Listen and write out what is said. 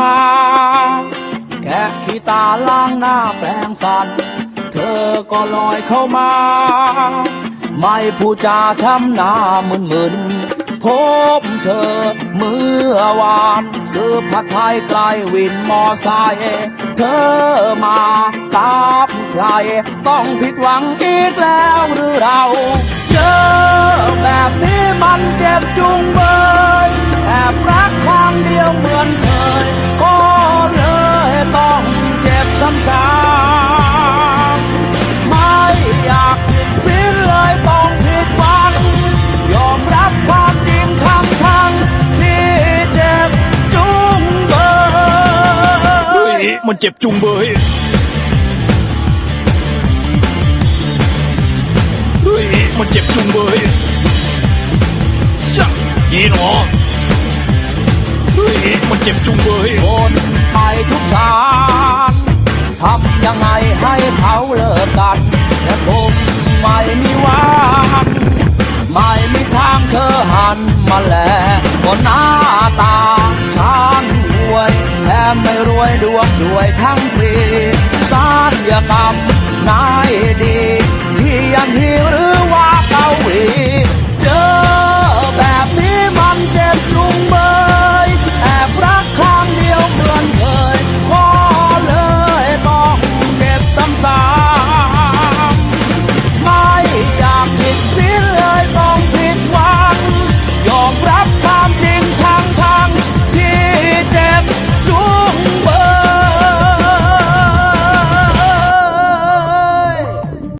มาแค่ขี้ตาล้างหน้าแปรงฟัน เธอก็ลอยเข้ามา ไม่พูดจาทำหน้ามึนมึนพบเธอเมื่อวานซื้อผัดไทยไกลวินมอไซค์เธอมากับใคร ต้องผิดหวังอีกแล้วหรือเรา เจอแบบนี้ ซ้ำๆไม่อยากผิดศีลเลยต้องผิดหวังยอมรับความจริงทั้งทั้งๆที่เจ็บจุงเบเฮ้ยยมันเจ็บจุงเบยเฮ้ยมันเจ็บจุงเบยช่างยีหนอเฮ้ยมันเจ็บจุงเบยโอนไปทุกสาร ทำยังไงให้เขาเลิกกันและผมไม่มีวันไม่มีทางเธอหันมาแลก็หน้าตาฉันรวยแถมไม่รวยดวงสวยทั้งปีสารยกรรมนายดี ที่ยังฮีหรือว่าเกาหลี